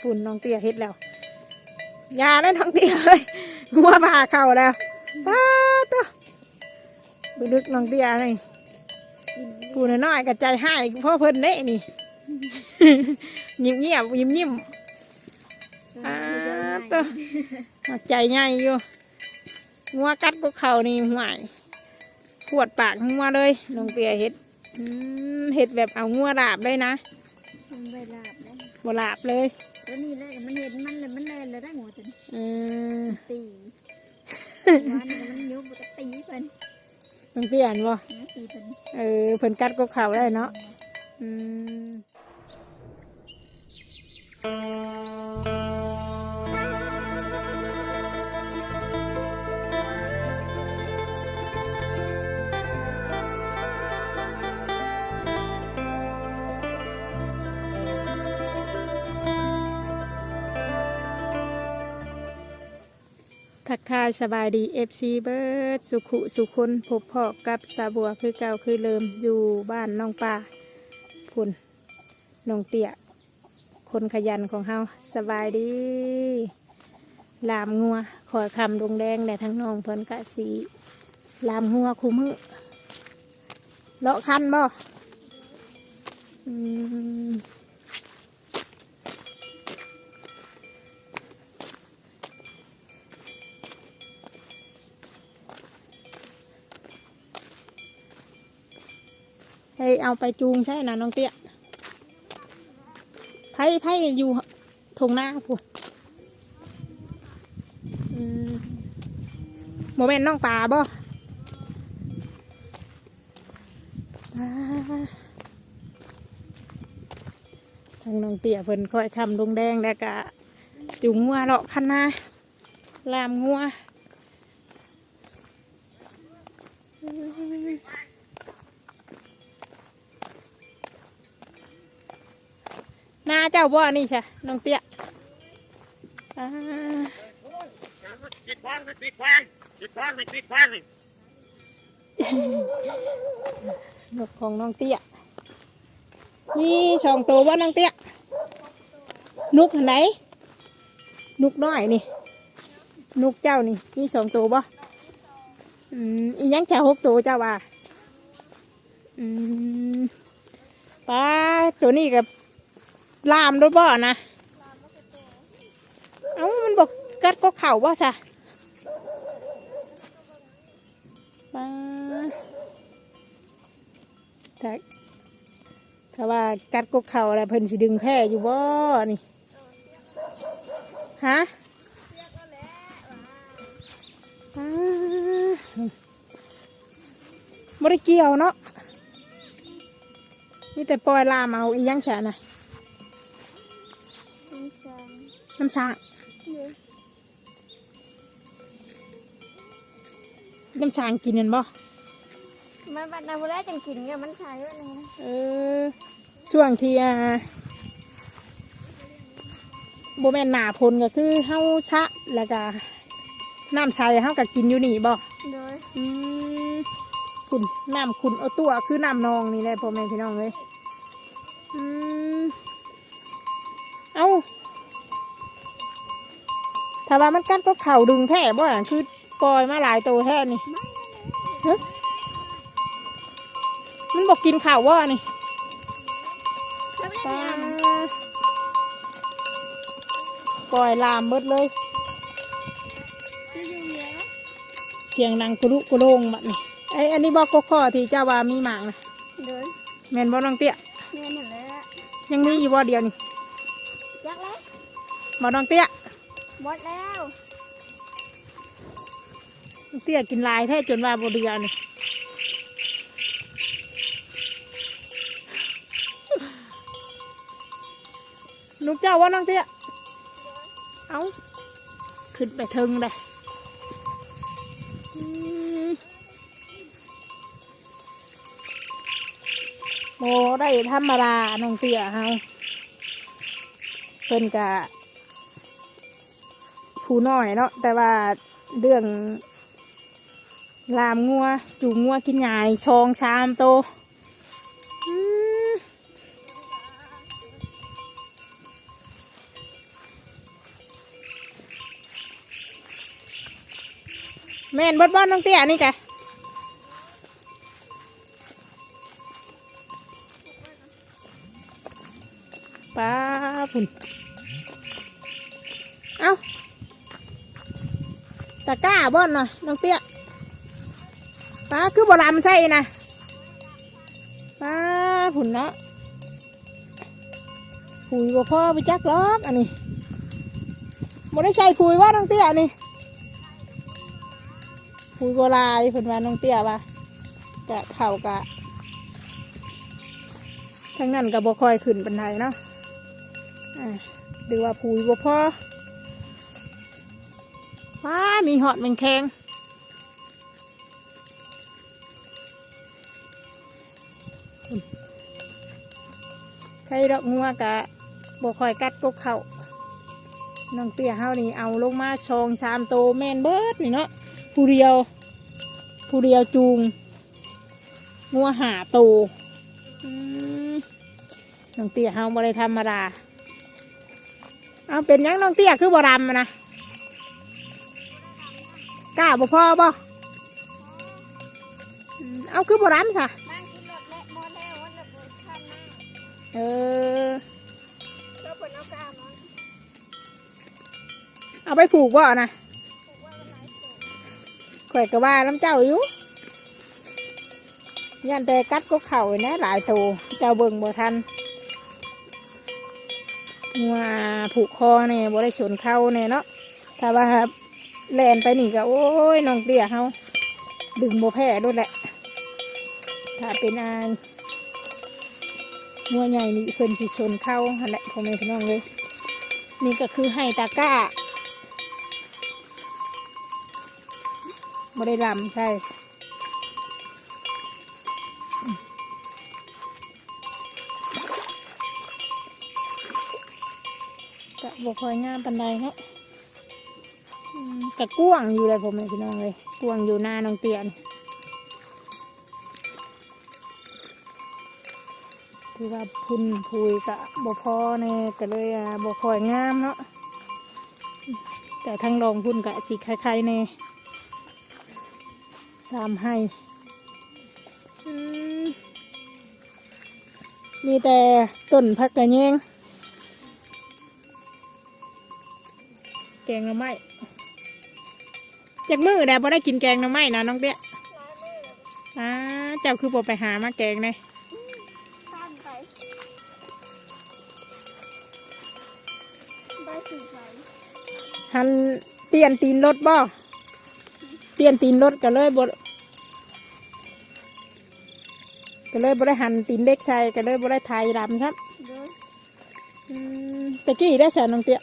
ฝุ่นน้องเตี้ยเฮ็ดแล้วอยาแล้วน้องเตี้ยเอ้ยงัวมาเข้าแล้วป้าตัวบึดึกน้องเตี้ยนี่กินผู้น้อยๆกับใจให้พ่อเพิ่นเน่นี่ยิ้มเงียบยิ้มยิ้มอ่าตัตัวเอาใจใหญ่อยู่งัวกัดพวกเขานี่ห่วยปวดปากงัวเลยน้องเตี้ยเฮ็ดอืมเฮ็ดแบบเอางัวลาบเลยนะมันไปลาบแล้วบ่ลาบเลย แล้วนี่แหละมันเห็นมันเลยมันแลนเลยได้หัวจนเออตีวันนี้มันยุบก็ตีเพิ่นน้องเตี้ยเห็นบ่นะตีเพิ่นเออเพิ่นกัดพวกเขาได้เนาะอืม ทักทายสบายดีเอฟซีเบิร์ดสุขุสุคนพบพ่อกับสาบัวคือเก่าคือเริ่มอยู่บ้านน้องปลาพุ่นน้องเตี้ยคนขยันของเฮาสบายดีลามงัวขอคำดงแดงแต่ทั้งน้องเพิ่นกะสีลามงัวคูมือเลาะคันบ่อืม เอาไปจูงใช่นะน้องเตี้ยไพ่ไพ่อยู่ทงหน้าพุ่นอืมโมเมนต์น้องปลาบ่ทางน้องเตี้ยเพิ่นคอยคำดงแดงแล้วก็จุงงัวเลาะคันนาลามงัว หน้าเจ้าบ่นี่ใช่น้องเตี้ยปิดควางปิดควางปิดควางปิดควางนกของน้องเตี้ยมีสองตัวว่าน้องเตี้ยนุกไหนนุกน้อยนี่ นุกเจ้านี่มีสองตัวบ่อืมอียังจะหกตัวเจ้าว่าอืมป้าตัวนี้กับ ลามด้วยบ่นะเอ้ามันบอกกัดก็เข่าบ่ซะป้าถ้าถ้าว่ากัดกกเข่าอะไรเพิ่นสิดึงแพร่อยู่บ่นี่ฮะอ่าบ่ได้เกี่ยวเนาะมีแต่ปล่อยลามเอาอียังแฉะนะ น้ำช้างเยอะน้ำช้างกินนั่นบ่มันบัดนาบุแลจังกินเนี่ยมันใช้ว่านี่นะเออช่วงที่อ่าบ่แม่นหน้าพลก็คือเฮาชะแล้วก็น้ำใสเฮาก็กินอยู่นี่บ่โดยอืมขุนน้ำขุนเอาตัวคือน้ำนองนี่แหละพ่อแม่พี่น้องเลยอืมเอา ถ้าว่ามันกัดก็เข่าดึงแท้บ่อะคือปล่อยมาหลายตัวแท้นี่ฮะมันบอกกินข่าวว่านี่แล้วไม่ปได้ลาทปล่อยลามเบิดเลยำคืออยู่เยอะเสียงดังกุลุกุโลงแบบนี้ไอยอันนี้บอกกกข้อที่เจ้าว่ามีหมางนะโดยแม่นบ่น้องเตี้ยเนี่ยนั่นแหละยังมีอยู่บ่เดียวนี่ยักแล้วบ่น้องเตี้ย หมดแล้วเตี้ยกินลายแท้จนว่าบเดือนนี่นุกเจ้าว่าน้องเตี้ยเอาขึ้นไปเทิงเลยโมได้ธรรมดาน้องเตี้ยเฮาเพิ่นกะ ผู้น้อยเนาะแต่ว่าเรื่องลามงัวอยู่งัวกินหญ้านี่ชองชามโตแม่นบดบอนน้องเตี้ยนี่แกป้าพุ่น บอนน่อยน้องเตี้ยป้าคือบลำใส่นะป้าพุ่นเนาะผุยบ่พ่อไปจักหรอกอันนี้บ่ได้ใส่ผุยว่าน้องเตี้ยนี่คุยโบราณเพิ่นว่าน้องเตี้ยว่ากะเข่ากะทั้งนั้นก็บ่ค่อยขึ้นปันไดเนาะอ่าดูว่าปุ๋ยบ่พอ ว้ามีหอดแมงแคงใครดอกงัวกะบ่ค่อยกัดกกเข่าน้องเตี้ยเฮานี่เอาลงมาชองสามโตแมนเบิร์ดนี่เนาะผู้เดียวผู้เดียวจูงงัวหาโตน้องเตี้ยเฮาบ่ได้ธรรมดาเอาเป็นยังน้องเตี้ยคือบ่รำอะนะ ก้าบ่พอบ่เอาคือโบ่รำค่ะเออเอาไปผูกบ่นะข่อยก็ว่าน้ำเจ้าอยู่ยันแต่กัดก็เข่าแนะหลายโตวเจ้าเบิ่งบ่ทันงัวผูกคอเนี่ยบ่ได้ชนเข้าเนี่ยเนาะถ้าว่าครับ แลนไปนี่ก็โอ้ยน้องเตี้ยเฮาดึงบ่แพ้ด้วยแหละ ถ้าเป็นอานงัวใหญ่นี่เพิ่นสิชนเข้าหันแหละพ่อแม่พี่น้องเลย นี่ก็คือให้ตาก้าไม่ได้ลำใช่กะบกคอยงามปันใดเนาะ กะกว้างอยู่เลยผมพี่น้องเลยกว้างอยู่หน้าน้องเตียนคือว่าพุ่นพุยกะบพอเนี่ยก็เลยอะบคอยงามเนาะแต่ทางรองพุ่นกะสีคล้ายๆเนี่ยสามให้มีแต่ต้นพักกระแยงแกงหน่อไม้ จากมือแดดพอได้กินแกงหน่อไม้นะน้องเตี้ยร้ายมือเลยอ่าเจ้าคือพอไปหามาแกงเลยข้ามไปได้สี่ใบหันเปลี่ยนตีนรถบ่เปลี่ยนตีนรถก็เลยบดก็เลยบ่ได้หันตีนเล็กใส่ก็เลยบ่ได้ไทยดำครับเด้ออืมตะกี้ได้แสนน้องเตี้ย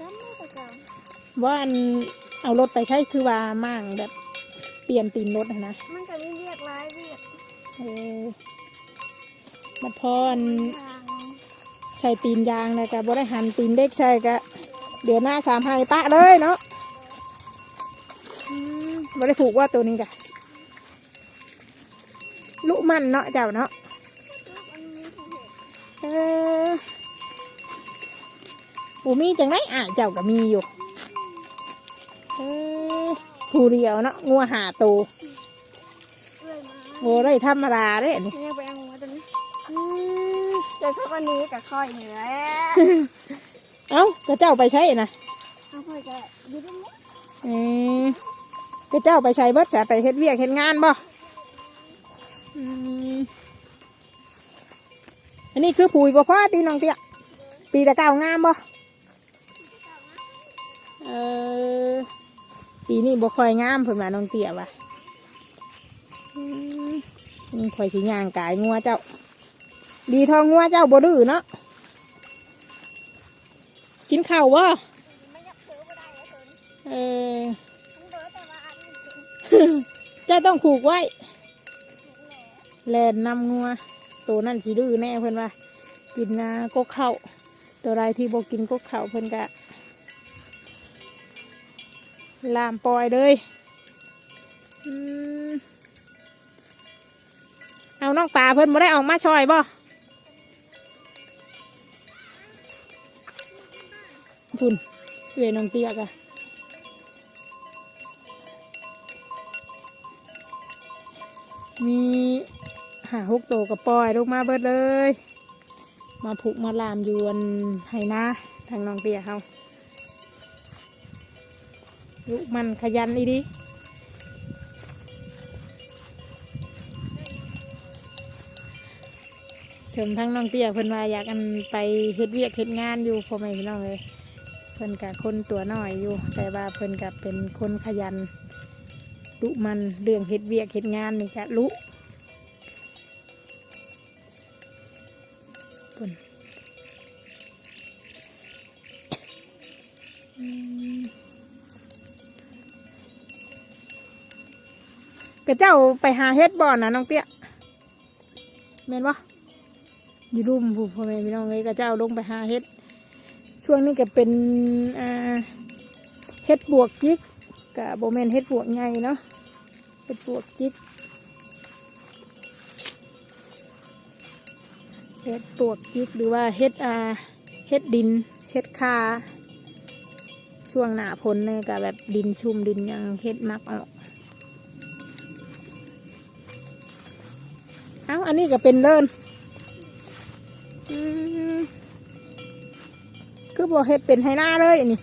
ดำไม่ตะเกาว่าอัน เอารถไปใช้คือว่ามั่งแบบเปลี่ยนตีนรถนะนะมันก็มีเรียกร้ายเรียกเออมาพออันทางใส่ตีนยางเลยกะบ่ได้หันตีนเด็กใส่กะเดี๋ยวหน้าสามไฮปะเลยเนาะอืมบ่ได้ผูกว่าตัวนี้กะลุมันเนาะเจ้าเนาะลูกมันมีผู้เห็นเออปูมีจังไรอะเจ้าก็มีอยู่เออ ผู้เดียวเนาะงัวหาตัวเอื้อยมาโอ้ได้ธรรมดาเด้อันนี่เนี่ยไปเอาหัวตัวนี้เดี๋ยวสักวันนี้กับค่อยเหนื่อยเอ้าก็เจ้าไปใช้นะเอาค่อยจะยืดตรงนี้เออก็เจ้าไปใช้เบิดจะไปเฮ็ดเวียกเฮ็ดงานบ่อืมอันนี้คือปุ๋ยบ่พอตีน้องเตี้ยปีตะเก้างามบ่เออ ปีนี้บ่ค่อยงามเพิ่นว่าน้องเตี้ยว่ะนี่ข่อยสิย่างกายงัวเจ้า ดีทองงัวเจ้าบ่ดื้อเนาะกินข้าวบ่เออเด้อแต่ว่าอันนี้ถึงเจ้าต้องผูกไว้แหลนนำงัวตัวนั่นสิดื้อแน่เพิ่นว่า กินนากกเข้าวตัวใดที่บ่กินกกเข้าวเพิ่นกะ ลามปล่อยเลยเอาน้องปลาเพิ่นบ่ได้ออกมาช่อยบ่พุ่นเอื้อยน้องเตี้ยกะมีหาหกโตกับปล่อยลูกมาเบิดเลย มาผูกมาลามยวนให้นะทางน้องเตี้ยเขา ลูกมันขยันอีดีเสริมทั้งน้องเตี้ยเพิ่นว่าอยากอันไปเฮ็ดเวียกเฮ็ดงานอยู่พ่อแม่พี่น้องเลยเพิ่นกับคนตัวน้อยอยู่ แต่ว่าเพิ่นกับเป็นคนขยันลุมันเรื่องเฮ็ดเวียกเฮ็ดงานนี่กะลุ กระเจ้าไปหาเฮ็ดบ่อนนะน้องเตี้ยแม่นวะอยู่รุ่มผู้พ่อแม่พี่น้องเลยกระเจ้าลงไปหาเฮ็ด ช่วงนี้ก็เป็นเฮ็ดบวกจิกกับโบแมนเฮ็ดบวกไงเนาะเฮ็ดบวกจิกเฮ็ดบวกจิกหรือว่าเฮ็ดอาเฮ็ดดินเฮ็ดคาช่วงหน้าฝนเนี่ยก็แบบดินชุ่มดินยังเฮ็ดมักออก อ้าอันนี้ก็เป็นเลินอืมคือบ่เฮ็ดเป็นไฮหน้าเลยอันนี่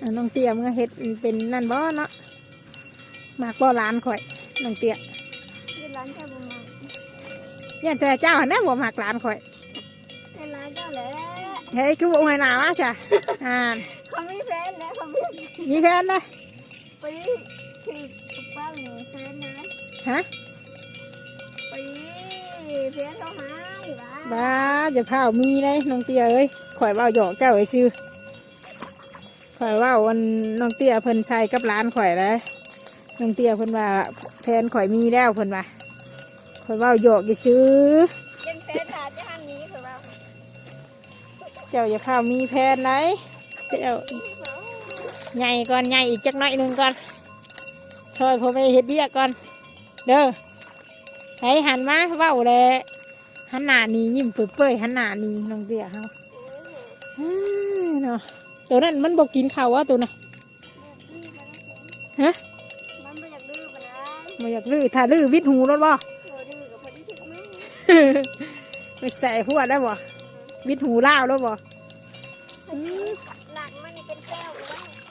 อะน้องเตี้ยมันก็เฮ็ดเป็นนั่นบ่เนาะมากบ่ร้านข่อยน้องเตี้ยเวลาเจ้าบุญมาเนี่ยแต่เจ้าหันได้บ่มากร้านข่อย เฮ้ยคือบ่ไฮหน้าวะจ้ะอ่าเขาไม่แฟนนะเขาไม่มีแฟนนะไปคือป้าหนูแฟนนะฮะไปแฟนเขาหายบ้าบ้าจะเผามีเลยน้องเตี้ยเอ้ยข่อยเว่าหยอกเจ้าไอ้ซื่อข่อยเว่าวันน้องเตี้ยเพิ่นใส่กับร้านข่อยเลยน้องเตี้ยเพิ่นว่าแฟนข่อยมีแล้วเพิ่นว่าข่อยเว่าหยอกไอ้ซื่อ เจ้าอย่าเผามีแฟนไหนเจ้าใหญ่ก่อนใหญ่อีกจักหน่อยหนึ่งก่อนช่วยพ่อแม่เฮ็ดเบี้ยก่อน เด้อไหนหันมาเว้าเลยหันหน้านี้ยิ้มเปื่อยๆหันหน้านี้น้องเตี้ยเฮาอืมเนาะตัวนั้นมันบอกกินข้าววะตัวน่ะฮะมันไม่อยากดื้อปนะมาอยากลื้อถ้าลื้อวิดหูรถบ่เธอดื้อกับพอดีถึงมั้งไม่ใส่หัวได้บ่ วิดหูล่าวรถบ่อืมหลังมันเป็นแก้วเลย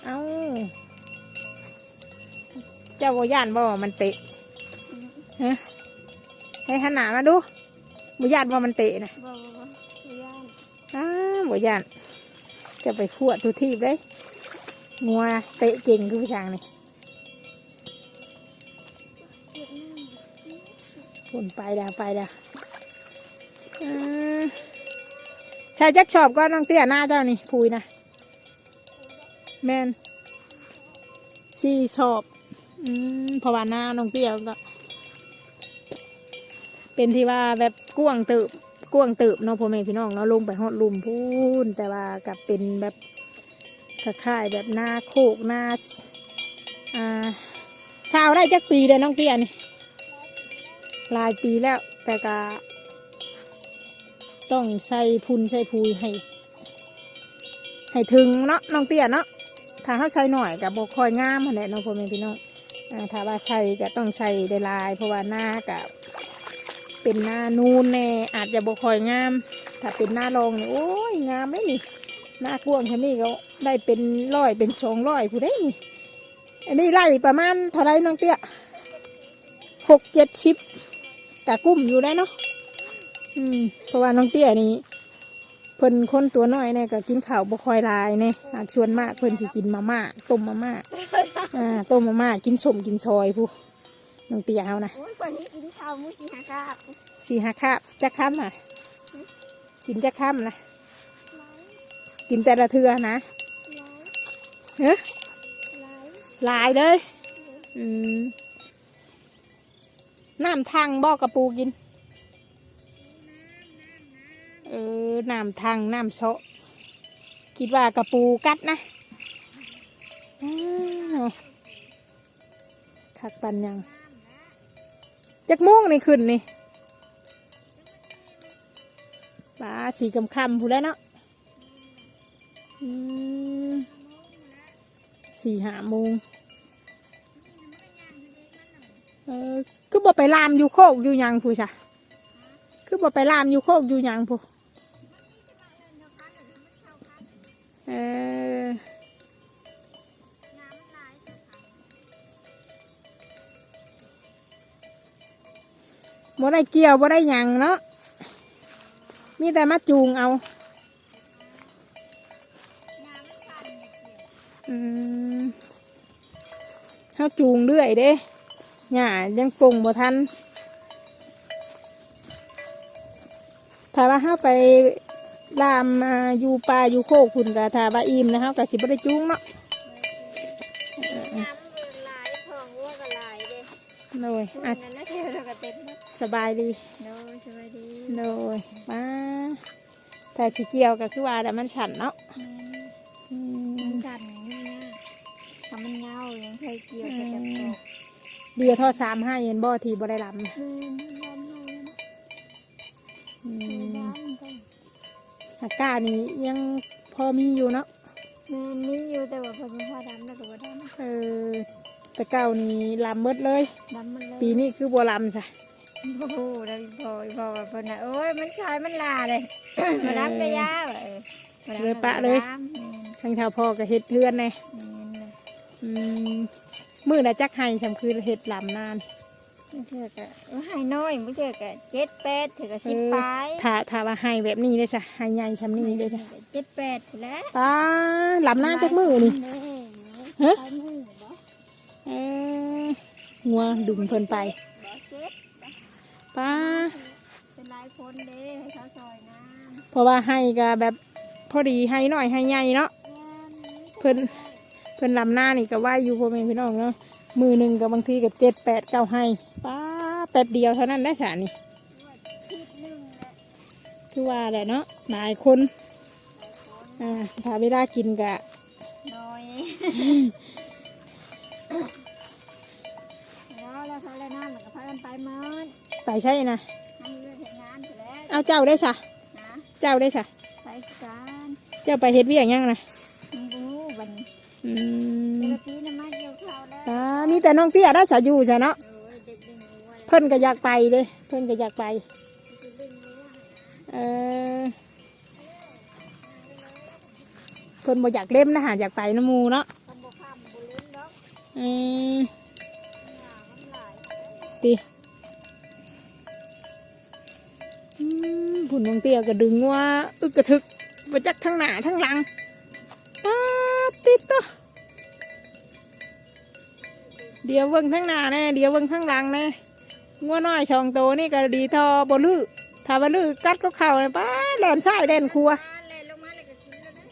เอ้าเจ้าบ่ย่านบ่ว่ามันเตะฮะให้หันหน้ามาดูบ่ย่านว่ามันเตะนะบ่บ่บ่ย่านอ้าบ่ย่าน จะไปขวดทุกทีบเลยงัวเตะเก่งคือผู้ชางนี่เก็บน้ฝุ่นไปแล้วไปแล้วอ่า ชายจักชอบก็น้องเตี้ยหน้าเจ้านี่พูยนะแมนชีชอบอืมเพราะว่าหน้าน้องเตี้ยก็ เป็นที่ว่าแบบกวงตืบกวงตืบเนาะพ่อแม่พี่น้องเนาะลงไปฮอดลุมพูนแต่ว่ากับเป็นแบบคล้ายแบบหน้าโคกหน้าอ่าชาวได้จักปีเลยน้องเตี้ยนี่หลายปีแล้วแต่ก็ ต้องใส่พุนใส่พูยให้ ให้ถึงเนาะน้องเตี้ยเนาะถ้าเขาใส่หน่อยกับบกคอยงามหั่นแหละเน้องพ่อแม่พี่น้องถ้าว่าใส่ก็ต้องใส่ได้ลาย เพราะว่าหน้ากับเป็นหน้านูนแน่อาจจะบกคอยงาม ถ้าเป็นหน้ารองเนี่ยโอ้ยงามเลยนี่หน้ากว้างแค่นี้ก็ได้เป็นร้อยเป็นสองร้อยผู้ได้นี่อันนี้ไล่ประมาณเท่าไรน้องเตี้ยหกเจ็ดชิปกะกุ้มอยู่ได้เนาะ อืมเพราะว่าน้องเตี้ยนี่เพิ่นคนตัวน้อยเนี่ยก็กินข้าวบ่ค่อยหลายเนี่ยอาจชวนมากเพิ่นสิกินมาม่าต้มมาม่าอ่าต้มมาม่ากินสมกินซอยผู้น้องเตี้ยเฮานะำโอ้ยคนนี้กินข้าวมุ้งสิหาข้าวสี่ห้าคาบจะค้ำอะ กินจะค้ำนะกินแต่ละเทือนะเฮ้หลายหลายเลย อืมน้ำทางบอกกระปูกินเออน้ำทางน้ำโซะคิดว่ากระปูกัดนะอ้าวทักปันยังจักม่วงนี่ขึ้นนี่ปลาสีกำคำผู้แล้วเนาะอืมสี่หาโมงเออคือบ่ไปลามอยู่โคกอยู่ยังผู้จ้ะคือบ่ไปลามอยู่โคกอยู่ยังผู้ ได้เกี่ยวบ่ได้หยังเนาะมีแต่มาจูงเอาอืมเฮาจูงเรื่อยเด้หญ้ายังปรุงบ่ทันถ้าว่าเฮาไปลามอยู่ป่าอยู่โคกคุณก็ถ้าว่าอิ่มนะเฮาก็สิบ่ได้จูงเนาะ โดยทุกอะนั้นนะเธอเราก็เต็มหมดสบายดี โดยสวัสดีโดยมาถ้าสิเกี่ยวก็คือว่าแต่มันฉันเนาะอืมัมนสั่นนี่นะทำมันเงายังเคยเกี่ยวกับจับตกเดือทอดสามให้เห็นบ่ทีบ่ได้ลำนะอืมร้อนเลยนะอืเออมร้อนก็อากาศนี่ยังพอมีอยู่เนาะ แม่มีอยู่แต่ว่าพอเป็นพ่อดำแล้วก็บ่ดเออ แต่เก่านี่ลำเบิดเลยำดำมันเลยปีนี้คือบัวลำจ้ะโอ้โหแล้วพอพอว่าเพิ่นน่ะโอ้ยมันชายมันลาเลย มาดำก็ยาว่ะเออมาดำเลยปะเลยมาดำแม่นทั้งเท่าพ่อกับเห็ดเทือนไงแม่นเลยอืมมือน่ะจักให้สำคือเห็ดลำนานไม่เถือกอะเออให้น้อยไม่เถือกอะเจ็ดแปดถือกอะสิบเออปลายถ้าถ้าว่าให้แบบนี้เลยจ้ะให้ใหญ่ชำนี้เลยจ้ะเจ็ดแปดพู้นแหล้วตาลำหน้าจักมือนี่ฮะไปมือบ่ เอองัวดึงเพิ่นไปบ่เจ็ดป้าเป็นหลายคนเด้ให้เขาซอยน้เพราะว่าให้ก็แบบพอดีให้หน่อยให้ใหญ่เนาะำเพิ่นเพิ่นลำหน้านี่ก็ไหวอยู่พ่อแม่พี่น้องเนาะมือหนึ่งก็บางทีก็เจ็ดแปดเก้าให้ป้าแป๊บเดียวเท่านั้นได้สานี่คิดหนึ่งแหละคือว่าแหละเนาะหลายคนอ่าถ้าเวลากินกะน้อยแล้วแล้วเขาแล้วน้ำมันก็พากันไปเมินไปใช่นะทำเรื่องเห็นงานไปแล้วเอาเจ้าได้สะนะเจ้าได้สะไปการเจ้าไปเฮ็ดเวียงยังนะมึงรู้บัดนอืมเมื่อกี้น้ำมันเกี่ยวข้าวแล้วอ่ามีแต่น้องเตี้ยได้สะอยู่จ้ะเนาะโอ้ยเด็กดึงรู้อะไรเพิ่นก็อยากไปเด้เพิ่นก็อยากไปดึงรู้เออเพิ่นบ่อยากเล่มนะหาอยากไปน้ำหมูเนาะ ทำบ่ข้ามบ่เล่นดอกเออ ติอืมผุนน้องเตี้ยก็ดึงว่าอึกกระทึกมาจากทั้งหน้าทั้งหลังป้าดติดต่อเดี๋ยวเบิ่งทั้งหน้าแน่เดี๋ยวเบิ่งทั้งหลังแน่งัวน้อยช่องโตนี่ก็ดีทอบลือถ้าบ่ลือกัดก็เข่าเลยป้าดแล่นซ้ายแล่นครัวมาเลยลงมาเลยก็กินแล้วนะ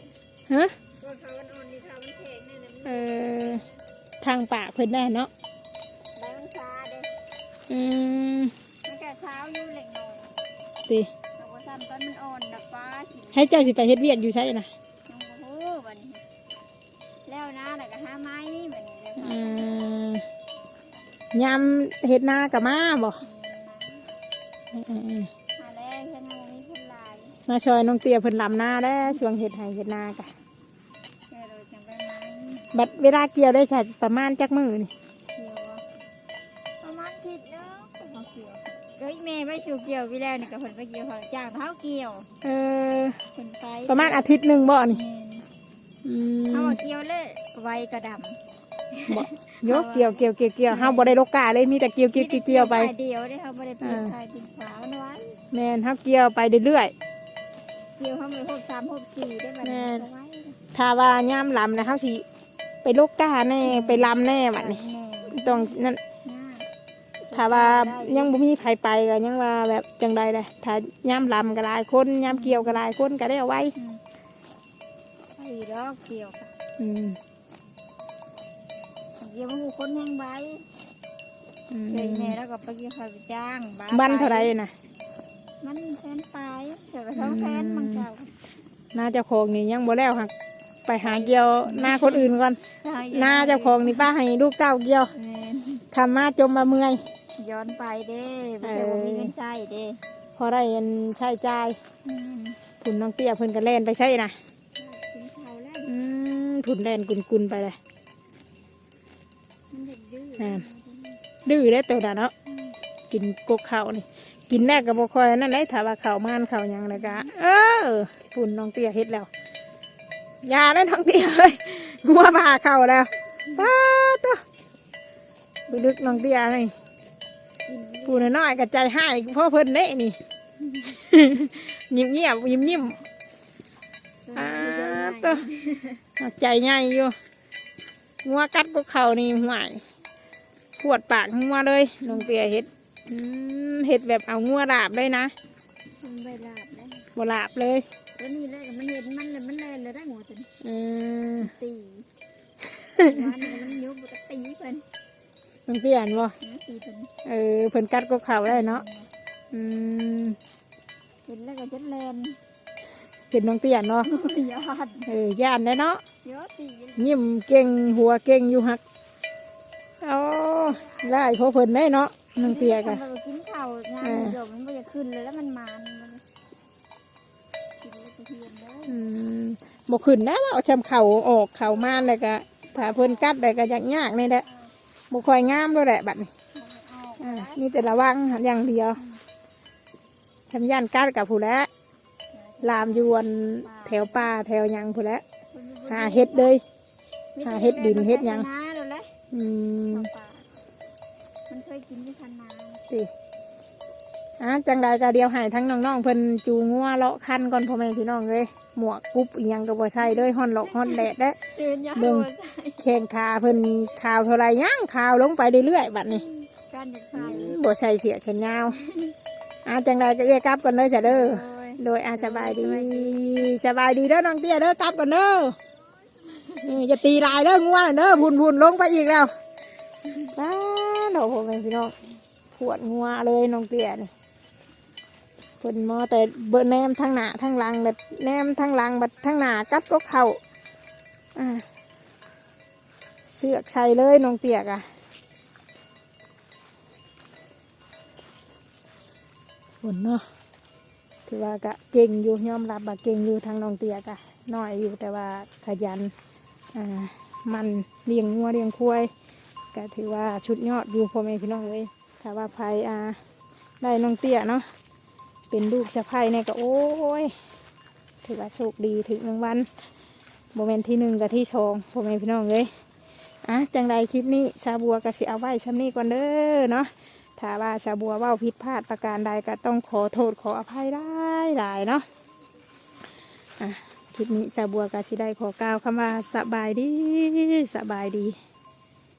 ฮะตัวเขาอ่อนๆนี่เขามันแข็งนี่นะเออทางปากเพิ่นแน่เนาะใบมันซาเด้ อืมมันแก่เช้าอยู่เล็กน้อยติเราก็ซ้ำตอนมันอ่อนดับฟ้าสิให้เจ้าสิไปเฮ็ดเวียกอยู่ใช่นะน้องบ่ฮู้บัดนี้แล้วนะแล้วก็หาไม้บัดนี้เด้อเออยามเฮ็ดนากับมาบ่เออหาแล้วเฮ็ดให้บ่มีคนหลายๆมาช่วยน้องเตี้ยเพิ่นลำนาแล้วช่วงเฮ็ดไห้เฮ็ดนากะแค่โดยจังไปไม้บัดเวลาเกี่ยวได้ใช่ประมาณจักมือนี่ แม่ไปสู่เกี่ยวพี่แล้วนี่ก็เพิ่นไปเกี่ยวเขาจ้างเท้าเกี่ยวเออเพิ่นไปประมาณอาทิตย์หนึ่งบ่นี่แม่นอืเขามว่าเกี่ยวเลยไวกระดำบ่โยกเกี่ยวเกี่ยวเกี่ยวเกี่ยวเฮาบ่ได้ลกกาเลยมีแต่เกี่ยวเกี่ยวเกี่ยวเกี่ยวไปเดียวได้เขาไม่ได้เปลี่ยนอ่าชายเป็นขวาวันวันแม่นเฮาเกี่ยวไปเรื่อยเกี่ยวเขาไม่หกสามหกสี่ได้แบบแม่นี้นเอาไว้ๆถ้าว่ายามลำนะเฮาสิไปลกกาแน่ไปลำแน่บัดนี้แม่ต้องนั่นน่า ถ้าว่ายังบ่มีใครไปก็ยังว่าแบบจังใดเลยถ้าย่ำลำก็หลายคนย่ำเกี่ยวก็หลายคนก็ได้เอาไว้อืมไอ้ดอกเกี่ยวค่ะอืมเกี่ยวมันคนแห้งใบอืมเจอแม่แล้วก็ไปเกี่ยวเขาไปจ้างบ้าบ้านเท่าไรนะมันแสนปลายเดี๋ยวก็สองแสนมันเก่าหน้าเจ้าของนี่ยังบ่แล้วหักไปหาเกี่ยวหน้าคนอื่นก่อนหน้าเจ้าของนี่ป้าให้ลูกเต้าเกี่ยวแม่นคำมาจมมาเมื่อย ย้อนไปเด้เอเดี๋ยวอมีเงินใช้เด้พอได้เงินใช้จ่ายอืมผุนน้องเตี้ยเพิ่นก็แล่นไปใช่นะกินข้าวแล้วอืมผุนแล่นกุนๆไปเลยมันเด็กดื้ออ่าดื้อได้อตัวน่ะเนาะกินกกข้าวนี่กินแรกก็บ่ค่อยนั่นเลยถ้าว่าข้าวมันข้าวหยังเลยก็เออผุนน้องเตี้ยเฮ็ดแล้วอยาได้น้องเตี้ยเอ้ยงัวมาเข้าแล้วป้าตัวไปลึกน้องเตี้ยนี่ กินปูน้อยๆกับใจให้พ่อเพิ่นเน่นี่เงียบเงียบยิ้มยิ้มๆอ่าตัวเอาใจใหญ่อยู่งัวกัดพวกเขานี่ห่วยปวดปากงัวเลยน้องเตี้ยเฮ็ดอืมเฮ็ดแบบเอางัวลาบเลยนะทำใบลาบแล้วบ่ลาบเลยแล้วนี่เลยมันเห็นมันเลยมันแลนเลยได้หมดเลยเออตีมันมันยุบก็ตีเพิ่น น้องเตี้ยเห็นบ่นะตีเพิ่นเออเพิ่นกัดพวกเขาได้เนาะอืมเห็นแล้วก็จะแลนเห็นน้องเตี้ยเนาะยอดเออย่านได้เนาะยอดตียิ้มเก่งหัวเก่งอยู่ฮักเอาไล่พอเพิ่นได้เนาะน้องเตี้ยกะมันกินข้าวงานเดี๋ยวมันก็จะขึ้นเลยแล้วมันมันมันกินแล้วก็เทียนได้อืมบ่ขึ้นนะว่าเอาชำเข่าออกเข่ามาเลยก็ถ้าเพิ่นกัดเลยก็ยากยากนี่แหละ บ่ค่อยงามด้วยแหละบัดนี้เอาอ่ามีแต่ระวังอย่างเดียวชำย่านกัดกับผู้แล้วลามอยวนแถวป่าแถวหยังผู้แล้วหาเฮ็ดเลยหาเฮ็ดดินเฮ็ดหยังนาเดี๋ยวเลยอืมข้าวปลามันเคยกินที่คันนาสิ อะจังใดก็เดียวให้ทั้งน้องๆเพิ่นจูงัวเลาะคันก่อนพ่อแม่พี่น้องเลยหมวกกุ๊บอีหยังก็บ่ใช่เลยฮ้อนหลอกฮ้อนแดดเด้เตือนยาเบิ่งหัวใจแข้งขาเพิ่นขาวเท่าไรย่างขาวลงไปเรื่อยๆบัดนี้การจากใส่บ่ใส่เสียแขนยาวอะจังใดก็เอื้อยกลับก่อนเด้อจ้ะเด้อโดยโดยอาสบายดีสบายดีเด้อน้องเตี้ยเด้อกลับก่อนเด้อเอออย่าตีลายเด้องัวน่ะเด้อพุ่นพุ่นลงไปอีกแล้วป้าดอกพ่อแม่พี่น้องปวดงัวเลยน้องเตี้ยนี่ เพิ่นมอแต่เบิ่แนมทั้งหน้าทั้งหลังแบบแนมทั้งหลังบัดทั้งหน้ากัดก็เข่าอ่าเสือกใส่เลยน้องเตี้ยกะฝนเนาะถือว่ากะเก่งอยู่ยอมรับว่าเก่งอยู่ทางน้องเตียกะน้อยอยู่แต่ว่าขยันอ่ามันเลี้ยงงัวเลี้ยงควายก็ถือว่าชุดยอดอยู่พ่อแม่พี่น้องเลยถ้าว่าภัยอ่าได้น้องเตี้ยเนาะ เป็นลูกสะพ้ายเนี่ยก็โอ้ย ถือว่าโชคดีถึงรางวัลโมเมนต์ที่หนึ่งกับที่สองพ่อแม่พี่น้องเลยอะจังใดคลิปนี้ชาบัวก็สิเอาไว้ชั้นนี้ก่อนเด้อเนาะถ้าว่าชาบัวเว่าผิดพลาดประการใดก็ต้องขอโทษขออภัยได้หลายเนาะอะคลิปนี้ชาบัวก็สิได้ขอกล่าวคำว่าสบายดีสบายดี